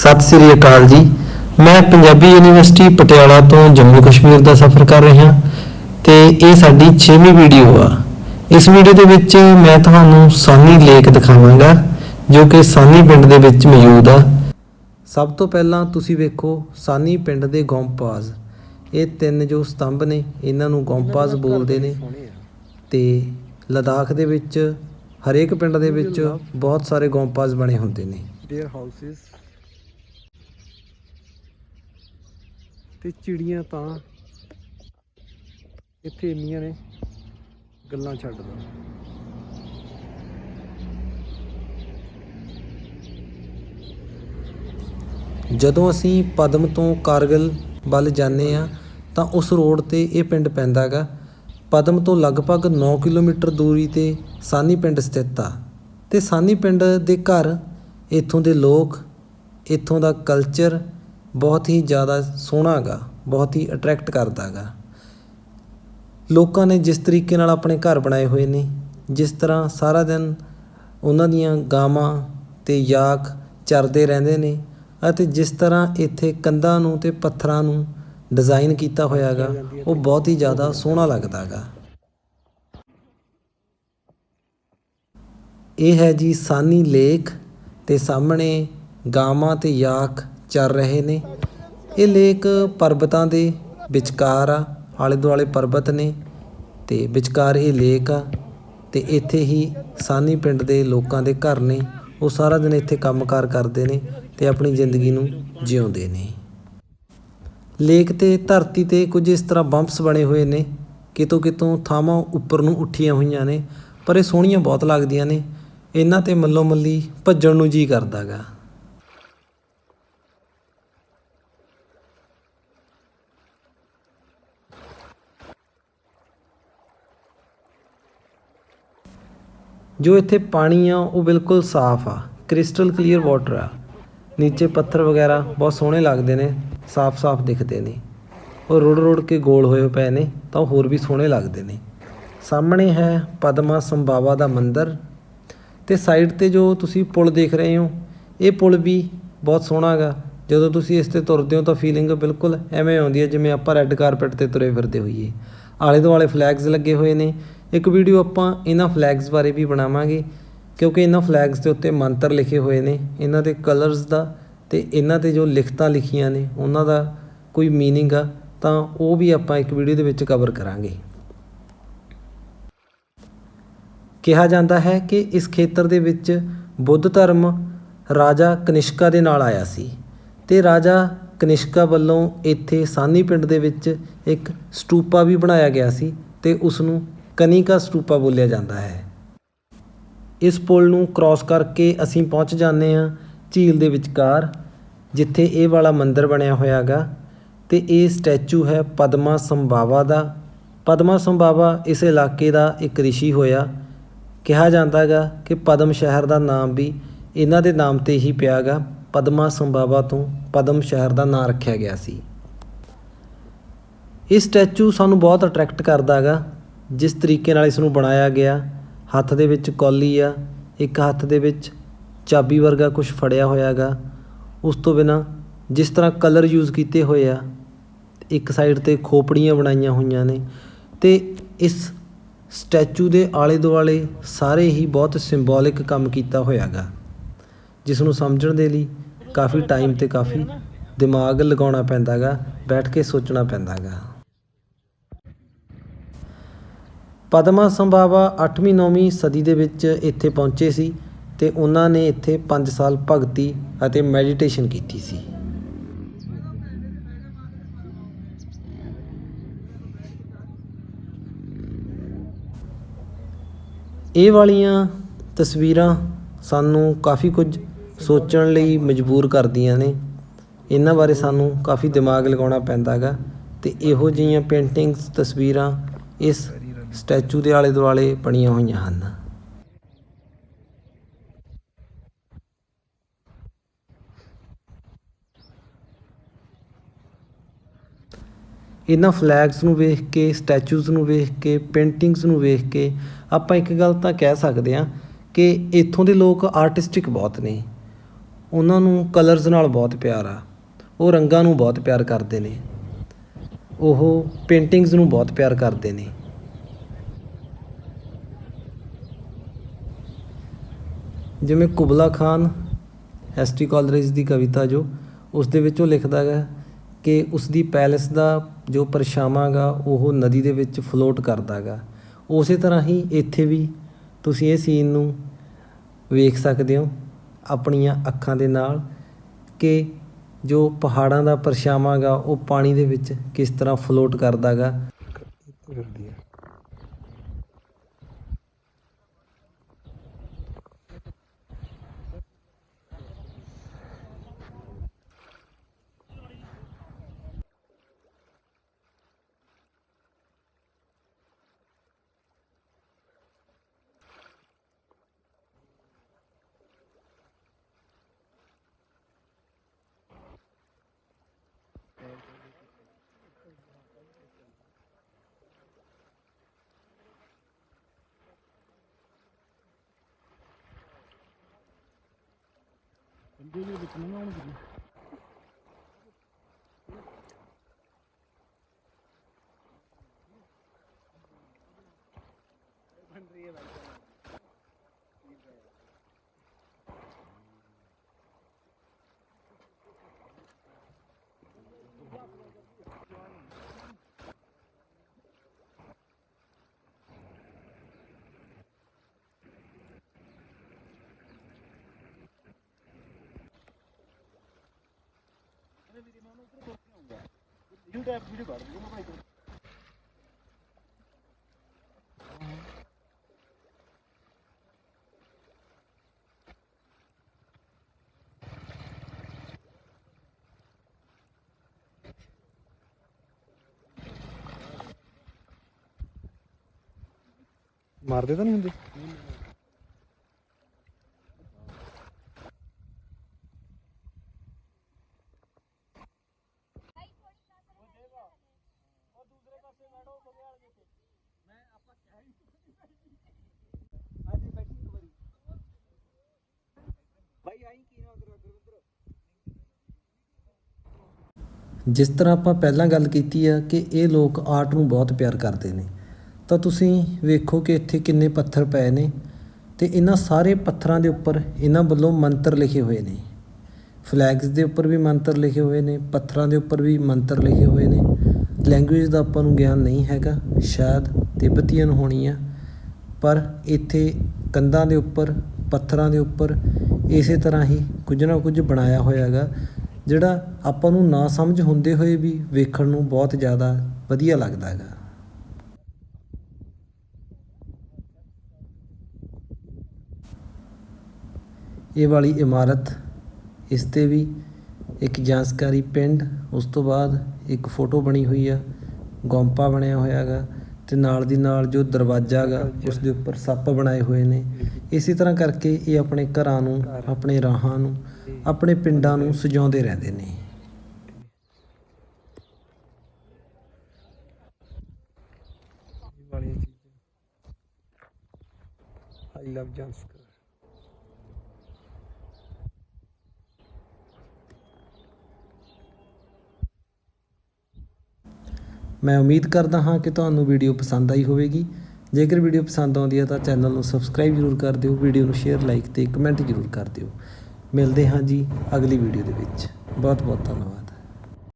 ਸਤਿ ਸ੍ਰੀ ਅਕਾਲ ਜੀ। ਮੈਂ ਪੰਜਾਬੀ ਯੂਨੀਵਰਸਿਟੀ ਪਟਿਆਲਾ ਤੋਂ ਜੰਮੂ ਕਸ਼ਮੀਰ ਦਾ ਸਫ਼ਰ ਕਰ ਰਿਹਾ ਤੇ ਇਹ ਸਾਡੀ 6ਵੀਂ ਵੀਡੀਓ ਆ। ਇਸ ਵੀਡੀਓ ਦੇ ਵਿੱਚ ਮੈਂ ਤੁਹਾਨੂੰ ਸਾਨੀ ਲੇਕ ਦਿਖਾਵਾਂਗਾ, ਜੋ ਕਿ ਸਾਨੀ ਪਿੰਡ ਦੇ ਵਿੱਚ ਮੌਜੂਦ ਆ। ਸਭ ਤੋਂ ਪਹਿਲਾਂ ਤੁਸੀਂ ਵੇਖੋ ਸਾਨੀ ਪਿੰਡ ਦੇ ਗੌਂਪਾਜ਼। ਇਹ ਤਿੰਨ ਜੋ ਸਤੰਭ ਨੇ, ਇਹਨਾਂ ਨੂੰ ਗੌਂਪਾਜ਼ ਬੋਲਦੇ ਨੇ ਤੇ ਲਦਾਖ ਦੇ ਵਿੱਚ ਹਰੇਕ ਪਿੰਡ ਦੇ ਵਿੱਚ ਬਹੁਤ ਸਾਰੇ ਗੌਂਪਾਜ਼ ਬਣੇ ਹੁੰਦੇ ਨੇ। ਡੀਅਰ ਹਾਊਸਿਸ ਤੇ ਚਿੜੀਆਂ ਤਾਂ ਇੱਥੇ ਇੰਨੀਆਂ ਨੇ, ਗੱਲਾਂ ਛੱਡ ਦੋ ਜਦੋਂ ਅਸੀਂ ਪਦਮ ਤੋਂ ਕਾਰਗਿਲ ਵੱਲ ਜਾਂਦੇ ਆ ਤਾਂ ਉਸ ਰੋਡ ਤੇ ਇਹ ਪਿੰਡ ਪੈਂਦਾ ਗਾ ਪਦਮ ਤੋਂ ਲਗਭਗ 9 ਕਿਲੋਮੀਟਰ ਦੂਰੀ ਤੇ ਸਾਨੀ ਪਿੰਡ ਸਥਿਤ ਆ। ਤੇ ਸਾਨੀ ਪਿੰਡ ਦੇ ਘਰ ਇੱਥੋਂ ਦੇ ਲੋਕ, ਇੱਥੋਂ ਦਾ ਕਲਚਰ ਬਹੁਤ ਹੀ ਜ਼ਿਆਦਾ ਸੋਹਣਾ ਗਾ, ਬਹੁਤ ਹੀ ਅਟਰੈਕਟ ਕਰਦਾ ਗਾ। ਲੋਕਾਂ ਨੇ ਜਿਸ ਤਰੀਕੇ ਨਾਲ ਆਪਣੇ ਘਰ ਬਣਾਏ ਹੋਏ ਨੇ, ਜਿਸ ਤਰ੍ਹਾਂ ਸਾਰਾ ਦਿਨ ਉਹਨਾਂ ਦੀਆਂ ਗਾਵਾਂ ਤੇ ਯਾਕ ਚਰਦੇ ਰਹਿੰਦੇ ਨੇ ਅਤੇ ਜਿਸ ਤਰ੍ਹਾਂ ਇੱਥੇ ਕੰਧਾਂ ਨੂੰ ਤੇ ਪੱਥਰਾਂ ਨੂੰ ਡਿਜ਼ਾਈਨ ਕੀਤਾ ਹੋਇਆ ਹੋਇਆਗਾ ਉਹ ਬਹੁਤ ਹੀ ਜ਼ਿਆਦਾ ਸੋਹਣਾ ਲੱਗਦਾ ਲੱਗਦਾਗਾ ਇਹ ਹੈ ਜੀ ਸਾਨੀ ਲੇਕ ਤੇ ਸਾਹਮਣੇ ਗਾਵਾਂ ਤੇ ਯਾਕ ਚੱਲ ਰਹੇ ਨੇ। ਇਹ ਲੇਕ ਪਰਬਤਾਂ ਦੇ ਵਿਚਕਾਰ ਆ ਆਲੇ ਦੁਆਲੇ ਪਰਬਤ ਨੇ ਤੇ ਵਿਚਕਾਰ ਇਹ ਲੇਕ ਆ ਤੇ ਇੱਥੇ ਹੀ ਸਾਨੀ ਪਿੰਡ ਦੇ ਲੋਕਾਂ ਦੇ ਘਰ ਨੇ। ਉਹ ਸਾਰਾ ਦਿਨ ਇੱਥੇ ਕੰਮਕਾਰ ਕਰਦੇ ਨੇ ਤੇ ਆਪਣੀ ਜ਼ਿੰਦਗੀ ਨੂੰ ਜਿਉਂਦੇ ਨੇ। ਲੇਕ ਤੇ ਧਰਤੀ ਤੇ ਕੁਝ ਇਸ ਤਰ੍ਹਾਂ ਬੰਪਸ ਬਣੇ ਹੋਏ ਨੇ। ਕਿਤੋਂ ਕਿਤੋਂ ਥਾਵਾਂ ਉੱਪਰ ਨੂੰ ਉੱਠੀਆਂ ਹੋਈਆਂ ਨੇ, ਪਰ ਇਹ ਸੋਹਣੀਆਂ ਬਹੁਤ ਲੱਗਦੀਆਂ ਨੇ। ਇਹਨਾਂ ਤੇ ਮੱਲੋ ਮੱਲੀ ਭੱਜਣ ਨੂੰ ਜੀ ਕਰਦਾਗਾ। ਜੋ ਇੱਥੇ ਪਾਣੀ ਆ, ਉਹ ਬਿਲਕੁਲ ਸਾਫ਼ ਆ। ਕ੍ਰਿਸਟਲ ਕਲੀਅਰ ਵਾਟਰ ਆ। ਨੀਚੇ ਪੱਥਰ ਵਗੈਰਾ ਬਹੁਤ ਸੋਹਣੇ ਲੱਗਦੇ ਨੇ, ਸਾਫ਼-ਸਾਫ਼ ਦਿਖਦੇ ਨੇ। ਉਹ ਰੁੜ ਰੁੜ ਕੇ ਗੋਲ ਹੋਏ ਪਏ ਨੇ, ਤਾਂ ਉਹ ਹੋਰ ਵੀ ਸੋਹਣੇ ਲੱਗਦੇ ਨੇ। ਸਾਹਮਣੇ ਹੈ ਪਦਮਾ ਸੰਭਾਵਾ ਦਾ ਮੰਦਿਰ ਤੇ ਸਾਈਡ ਤੇ ਜੋ ਤੁਸੀਂ ਪੁਲ ਦੇਖ ਰਹੇ ਹੋ, ਇਹ ਪੁਲ ਵੀ ਬਹੁਤ ਸੋਹਣਾ ਹੈਗਾ। ਜਦੋਂ ਤੁਸੀਂ ਇਸ ਤੇ ਤੁਰਦੇ ਹੋ ਤਾਂ ਫੀਲਿੰਗ ਬਿਲਕੁਲ ਐਵੇਂ ਆਉਂਦੀ ਹੈ ਜਿਵੇਂ ਆਪਾਂ ਰੈੱਡ ਕਾਰਪੈਟ ਤੇ ਤੁਰੇ ਫਿਰਦੇ ਹੋਈਏ। ਆਲੇ ਦੁਆਲੇ ਫਲੈਗਸ ਲੱਗੇ ਹੋਏ ਨੇ ਇੱਕ ਵੀਡੀਓ ਆਪਾਂ ਇਹਨਾਂ ਫਲੈਗਸ ਬਾਰੇ ਵੀ ਬਣਾਵਾਂਗੇ ਕਿਉਂਕਿ ਇਹਨਾਂ ਫਲੈਗਸ ਦੇ ਉੱਤੇ ਮੰਤਰ ਲਿਖੇ ਹੋਏ ਨੇ ਇਹਨਾਂ ਦੇ ਕਲਰਸ ਦਾ ਤੇ ਇਹਨਾਂ ਤੇ ਜੋ ਲਿਖਤਾਂ ਲਿਖੀਆਂ ਨੇ ਉਹਨਾਂ ਦਾ ਕੋਈ मीनिंग ਆ ਤਾਂ ਉਹ ਵੀ ਆਪਾਂ ਇੱਕ ਵੀਡੀਓ ਦੇ ਵਿੱਚ ਕਵਰ ਕਰਾਂਗੇ ਕਿਹਾ ਜਾਂਦਾ ਹੈ ਕਿ ਇਸ ਖੇਤਰ ਦੇ ਵਿੱਚ ਬੁੱਧ ਧਰਮ ਰਾਜਾ ਕਨਿਸ਼ਕਾ ਦੇ ਨਾਲ ਆਇਆ ਸੀ ਤੇ ਰਾਜਾ ਕਨਿਸ਼ਕਾ ਵੱਲੋਂ ਇੱਥੇ ਸਾਨੀ ਪਿੰਡ ਦੇ ਵਿੱਚ ਇੱਕ ਸਟੂਪਾ ਵੀ ਬਣਾਇਆ ਗਿਆ ਸੀ ਤੇ ਉਸ ਨੂੰ ਕਨਿਕਾ ਸਟੂਪਾ ਬੋਲਿਆ ਜਾਂਦਾ ਹੈ। ਇਸ ਪੁਲ ਨੂੰ ਕ੍ਰਾਸ ਕਰਕੇ ਅਸੀਂ ਪਹੁੰਚ ਜਾਂਦੇ ਹਾਂ ਝੀਲ ਦੇ ਵਿਚਕਾਰ, ਜਿੱਥੇ ਇਹ ਵਾਲਾ ਮੰਦਿਰ ਬਣਿਆ ਹੋਇਆਗਾ ਤੇ ਇਹ ਸਟੈਚੂ ਹੈ ਪਦਮਾ ਸੰਭਾਵਾ ਦਾ। ਪਦਮਾ ਸੰਭਾਵਾ ਇਸ ਇਲਾਕੇ ਦਾ ਇੱਕ ਰਿਸ਼ੀ ਹੋਇਆ। ਕਿਹਾ ਜਾਂਦਾਗਾ ਕਿ ਪਦਮ ਸ਼ਹਿਰ ਦਾ ਨਾਮ ਵੀ ਇਹਨਾਂ ਦੇ ਨਾਮ ਤੇ ਹੀ ਪਿਆਗਾ। ਪਦਮਾ ਸੰਭਾਵਾ ਤੋਂ ਪਦਮ ਸ਼ਹਿਰ ਦਾ ਨਾਮ ਰੱਖਿਆ ਗਿਆ ਸੀ। ਇਹ ਸਟੈਚੂ ਸਾਨੂੰ ਬਹੁਤ ਅਟਰੈਕਟ ਕਰਦਾਗਾ। ਜਿਸ ਤਰੀਕੇ ਨਾਲ ਇਸ ਨੂੰ ਬਣਾਇਆ ਗਿਆ, ਹੱਥ ਦੇ ਵਿੱਚ ਕੌਲੀ ਆ, ਇੱਕ ਹੱਥ ਦੇ ਵਿੱਚ ਚਾਬੀ ਵਰਗਾ ਕੁਝ ਫੜਿਆ ਹੋਇਆਗਾ। ਉਸ ਤੋਂ ਬਿਨਾ ਜਿਸ ਤਰ੍ਹਾਂ ਕਲਰ ਯੂਜ਼ ਕੀਤੇ ਹੋਏ ਆ, ਇੱਕ ਸਾਈਡ ਤੇ ਖੋਪੜੀਆਂ ਬਣਾਈਆਂ ਹੋਈਆਂ ਨੇ ਤੇ ਇਸ ਸਟੈਚੂ ਦੇ ਆਲੇ ਦੁਆਲੇ ਸਾਰੇ ਹੀ ਬਹੁਤ ਸਿੰਬੋਲਿਕ ਕੰਮ ਕੀਤਾ ਹੋਇਆਗਾ, ਜਿਸ ਨੂੰ ਸਮਝਣ ਦੇ ਲਈ ਕਾਫੀ ਟਾਈਮ ਤੇ ਕਾਫੀ ਦਿਮਾਗ ਲਗਾਉਣਾ ਪੈਂਦਾਗਾ, ਬੈਠ ਕੇ ਸੋਚਣਾ ਪੈਂਦਾਗਾ। ਪਦਮਾ ਸੰਭਾਵਾ 8ਵੀਂ 9ਵੀਂ ਸਦੀ ਦੇ ਵਿੱਚ ਇੱਥੇ ਪਹੁੰਚੇ ਸੀ ਤੇ ਉਹਨਾਂ ਨੇ ਇੱਥੇ 5 ਸਾਲ ਭਗਤੀ ਅਤੇ ਮੈਡੀਟੇਸ਼ਨ ਕੀਤੀ ਸੀ। ਇਹ ਵਾਲੀਆਂ ਤਸਵੀਰਾਂ ਸਾਨੂੰ ਕਾਫੀ ਕੁਝ ਸੋਚਣ ਲਈ ਮਜਬੂਰ ਕਰਦੀਆਂ ਨੇ। ਇਹਨਾਂ ਬਾਰੇ ਸਾਨੂੰ ਕਾਫੀ ਦਿਮਾਗ ਲਗਾਉਣਾ ਪੈਂਦਾ ਹੈਗਾ ਤੇ ਇਹੋ ਜਿਹੀਆਂ ਪੇਂਟਿੰਗਸ ਤਸਵੀਰਾਂ ਇਸ ਸਟੈਚੂ ਦੇ ਆਲੇ ਦੁਆਲੇ ਬਣੀਆਂ ਹੋਈਆਂ ਹਨ। ਇਹਨਾਂ ਫਲੈਗਸ ਨੂੰ ਵੇਖ ਕੇ ਸਟੈਚੂਜ਼ ਨੂੰ ਵੇਖ ਕੇ ਪੇਂਟਿੰਗਸ ਨੂੰ ਵੇਖ ਕੇ ਆਪਾਂ ਇੱਕ ਗੱਲ ਤਾਂ ਕਹਿ ਸਕਦੇ ਹਾਂ ਕਿ ਇੱਥੋਂ ਦੇ ਲੋਕ ਆਰਟਿਸਟਿਕ ਬਹੁਤ ਨੇ। ਉਹਨਾਂ ਨੂੰ ਕਲਰਸ ਨਾਲ ਬਹੁਤ ਪਿਆਰ ਆ। ਉਹ ਰੰਗਾਂ ਨੂੰ ਬਹੁਤ ਪਿਆਰ ਕਰਦੇ ਨੇ। ਉਹ ਪੇਂਟਿੰਗਸ ਨੂੰ ਬਹੁਤ ਪਿਆਰ ਕਰਦੇ ਨੇ। ਜਿਵੇਂ ਕੁਬਲਾ ਖਾਨ ਐਸਟੀ ਕਾਲਰੇਜ ਦੀ ਕਵਿਤਾ ਜੋ, ਉਸ ਦੇ ਵਿੱਚ ਉਹ ਲਿਖਦਾ ਹੈ ਕਿ ਉਸ ਦੀ ਪੈਲੇਸ ਦਾ ਜੋ ਪਰਛਾਵਾਂ ਗਾ ਉਹ ਨਦੀ ਦੇ ਵਿੱਚ ਫਲੋਟ ਕਰਦਾ ਗਾ ਉਸੇ ਤਰ੍ਹਾਂ ਹੀ ਇੱਥੇ ਵੀ ਤੁਸੀਂ ਇਹ ਸੀਨ ਨੂੰ ਵੇਖ ਸਕਦੇ ਹੋ, ਆਪਣੀਆਂ ਅੱਖਾਂ ਦੇ ਨਾਲ ਕਿ ਜੋ ਪਹਾੜਾਂ ਦਾ ਪਰਛਾਵਾਂ ਗਾ ਉਹ ਪਾਣੀ ਦੇ ਵਿੱਚ ਕਿਸ ਤਰ੍ਹਾਂ ਫਲੋਟ ਕਰਦਾ Ben böyle bir tane. ഇതിന്റെ പിടി പാടും मार देता नहीं मुझे ਗਾ ਕਰਦੀ ਹੈ ਮਾਰਦੇ ਤਾਂ ਨਹੀਂ ਹੁੰਦੇ ਜਿਸ ਤਰ੍ਹਾਂ ਆਪਾਂ ਪਹਿਲਾਂ ਗੱਲ ਕੀਤੀ ਆ ਕਿ ਇਹ ਲੋਕ ਆਰਟ ਨੂੰ ਬਹੁਤ ਪਿਆਰ ਕਰਦੇ ਨੇ, ਤਾਂ ਤੁਸੀਂ ਵੇਖੋ ਕਿ ਇੱਥੇ ਕਿੰਨੇ ਪੱਥਰ ਪਏ ਨੇ ਤੇ ਇਹਨਾਂ ਸਾਰੇ ਪੱਥਰਾਂ ਦੇ ਉੱਪਰ ਇਹਨਾਂ ਵੱਲੋਂ ਮੰਤਰ ਲਿਖੇ ਹੋਏ ਨੇ। ਫਲੈਗਸ ਦੇ ਉੱਪਰ ਵੀ ਮੰਤਰ ਲਿਖੇ ਹੋਏ ਨੇ, ਪੱਥਰਾਂ ਦੇ ਉੱਪਰ ਵੀ ਮੰਤਰ ਲਿਖੇ ਹੋਏ ਨੇ। ਲੈਂਗੁਏਜ ਦਾ ਆਪਾਂ ਨੂੰ ਗਿਆਨ ਨਹੀਂ ਹੈਗਾ, ਸ਼ਾਇਦ ਤਿੱਬਤੀਅਨ ਹੋਣੀ ਆ, ਪਰ ਇੱਥੇ ਕੰਧਾਂ ਦੇ ਉੱਪਰ, ਪੱਥਰਾਂ ਦੇ ਉੱਪਰ ਇਸੇ ਤਰ੍ਹਾਂ ਹੀ ਕੁਝ ਨਾ ਕੁਝ ਬਣਾਇਆ ਹੋਇਆ ਹੈਗਾ, ਜਿਹੜਾ ਆਪਾਂ ਨੂੰ ਨਾ ਸਮਝ ਹੁੰਦੇ ਹੋਏ ਵੀ ਵੇਖਣ ਨੂੰ ਬਹੁਤ ਜ਼ਿਆਦਾ ਵਧੀਆ ਲੱਗਦਾ ਹੈਗਾ। ਇਹ ਵਾਲੀ ਇਮਾਰਤ, ਇਸ ਤੇ ਵੀ ਇੱਕ ਜਾਂਸਕਾਰੀ ਪਿੰਡ, ਉਸ ਤੋਂ ਬਾਅਦ ਇੱਕ ਫੋਟੋ ਬਣੀ ਹੋਈ ਆ, ਗੋਂਪਾ ਬਣਿਆ ਹੋਇਆ ਹੈਗਾ। ਤੇ ਨਾਲ ਦੀ ਨਾਲ ਜੋ ਦਰਵਾਜ਼ਾ ਹੈਗਾ ਉਸ ਦੇ ਉੱਪਰ ਸੱਪ ਬਣਾਏ ਹੋਏ ਨੇ। ਇਸੇ ਤਰ੍ਹਾਂ ਕਰਕੇ ਇਹ ਆਪਣੇ ਘਰਾਂ ਨੂੰ ਆਪਣੇ ਰਾਹਾਂ ਨੂੰ ਆਪਣੇ ਪਿੰਡਾਂ ਨੂੰ ਸਜਾਉਂਦੇ ਰਹਿੰਦੇ ਨੇ। ਇਹ ਵਾਲੀਆਂ ਚੀਜ਼ਾਂ ਆਈ ਲਵ ਜੰਸਕਰ ਮੈਂ ਉਮੀਦ ਕਰਦਾ ਹਾਂ ਕਿ ਤੁਹਾਨੂੰ ਵੀਡੀਓ ਪਸੰਦ ਆਈ ਹੋਵੇਗੀ। ਜੇਕਰ ਵੀਡੀਓ ਪਸੰਦ ਆਉਂਦੀ ਹੈ ਤਾਂ ਚੈਨਲ ਨੂੰ ਸਬਸਕ੍ਰਾਈਬ ਜ਼ਰੂਰ ਕਰ ਦਿਓ, ਵੀਡੀਓ ਨੂੰ ਸ਼ੇਅਰ, ਲਾਈਕ ਤੇ ਕਮੈਂਟ ਜ਼ਰੂਰ ਕਰ ਦਿਓ। ਮਿਲਦੇ ਹਾਂ ਜੀ ਅਗਲੀ ਵੀਡੀਓ ਦੇ ਵਿੱਚ। ਬਹੁਤ ਬਹੁਤ ਧੰਨਵਾਦ।